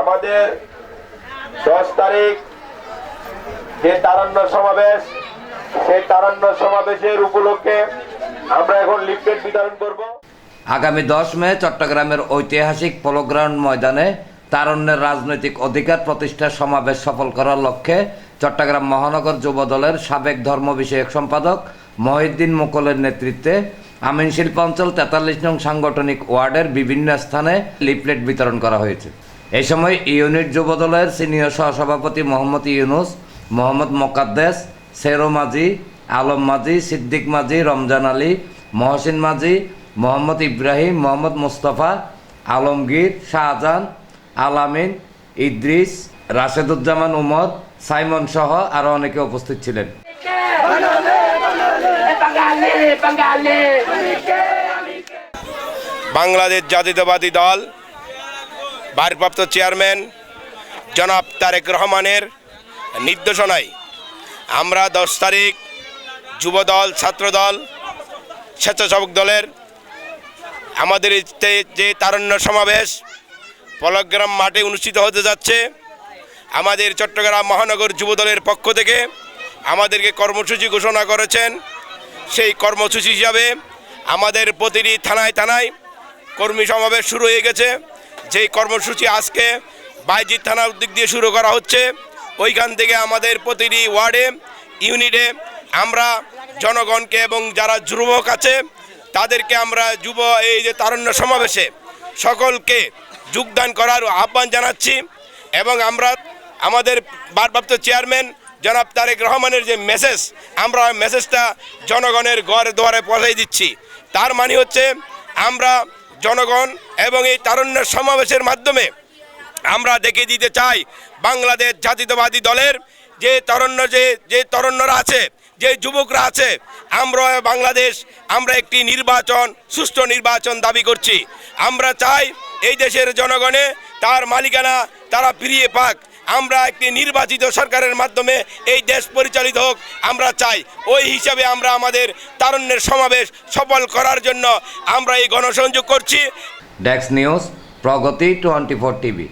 আমাদের দশ তারিখ যে তারান্ন সমাবেশ, সেই তারান্ন সমাবেশের উপলক্ষে আমরা এখন লিফলেট বিতরণ করব। আগামী দশ মে চট্টগ্রামের ঐতিহাসিক পোলোগ্রাউন্ড ময়দানে তারণ্যের রাজনৈতিক অধিকার প্রতিষ্ঠার সমাবেশ সফল করার লক্ষ্যে চট্টগ্রাম মহানগর যুব দলের সাবেক ধর্ম বিষয়ক সম্পাদক মহিউদ্দিন মুকলের নেতৃত্বে আমিন শিল্পাঞ্চল তেতাল্লিশ নং সাংগঠনিক ওয়ার্ডের বিভিন্ন স্থানে লিফলেট বিতরণ করা হয়েছে। এই সময় ইউনিট যুব দলের সিনিয়র সহসভাপতি মোহাম্মদ ইউনুস, মোহাম্মদ মোকাদ্দেস, সেরো মাঝি, আলম মাঝি, সিদ্দিক মাঝি, রমজান আলী, মহসিন মাঝি, মোহাম্মদ ইব্রাহিম, মোহাম্মদ মুস্তফা, আলমগীর, শাহজাহান, আলামিন, ইদ্রিস, রাশেদুজ্জামান, উমর, সাইমন সহ আরও অনেকে উপস্থিত ছিলেন. বাংলাদেশ জাতীয়তাবাদী দল ভারপ্রাপ্ত চেয়ারম্যান জনাব তারেক রহমানের নির্দেশনায় আমরা দশ তারিখ যুবদল, ছাত্রদল, স্বেচ্ছাসেবক দলের আমাদের যে তারণ্য সমাবেশ পলগ্রাম মাঠে অনুষ্ঠিত হতে যাচ্ছে। আমাদের চট্টগ্রাম মহানগর যুবদলের পক্ষ থেকে আমাদেরকে কর্মসূচি ঘোষণা করেছেন। সেই কর্মসূচি হিসাবে আমাদের প্রতিটি থানায় থানায় কর্মী সমাবেশ শুরু হয়ে গেছে। যেই কর্মসূচি আজকে বাইজিৎ থানার উদ্যোগ দিয়ে শুরু করা হচ্ছে, ওইখান থেকে আমাদের প্রতিটি ওয়ার্ডে, ইউনিটে আমরা জনগণকে এবং যারা যুবক আছে, তাদেরকে আমরা যুব এই যে তারণ্য সমাবেশে সকলকে যোগদান করার আহ্বান জানাচ্ছি এবং আমরা আমাদের ভারপ্রাপ্ত চেয়ারম্যান জনাব তারেক রহমানের যে মেসেজ আমরা মেসেজটা জনগণের ঘরে দুয়ারে পৌঁছাই দিচ্ছি। তার মানে হচ্ছে আমরা জনগণ এবং এই তারুণ্যের সমাবেশের মাধ্যমে আমরা দেখে দিতে চাই বাংলাদেশ জাতীয়তাবাদী দলের যে তরণ্য যে যে তরুণ্যরা আছে, যে যুবকরা আছে, আমরা বাংলাদেশ, আমরা একটি নির্বাচন, সুষ্ঠু নির্বাচন দাবি করছি। আমরা চাই এই দেশের জনগণে তার মালিকানা, তারা ফিরিয়ে পাক। আমরা একটি নির্বাচিত সরকারের মাধ্যমে এই দেশ পরিচালিত হোক, আমরা চাই। ওই হিসাবে আমরা আমাদের তারুণ্যের সমাবেশ সফল করার জন্য আমরা এই গণসংযোগ করছি। ডেক্স news Pragati twenty four TV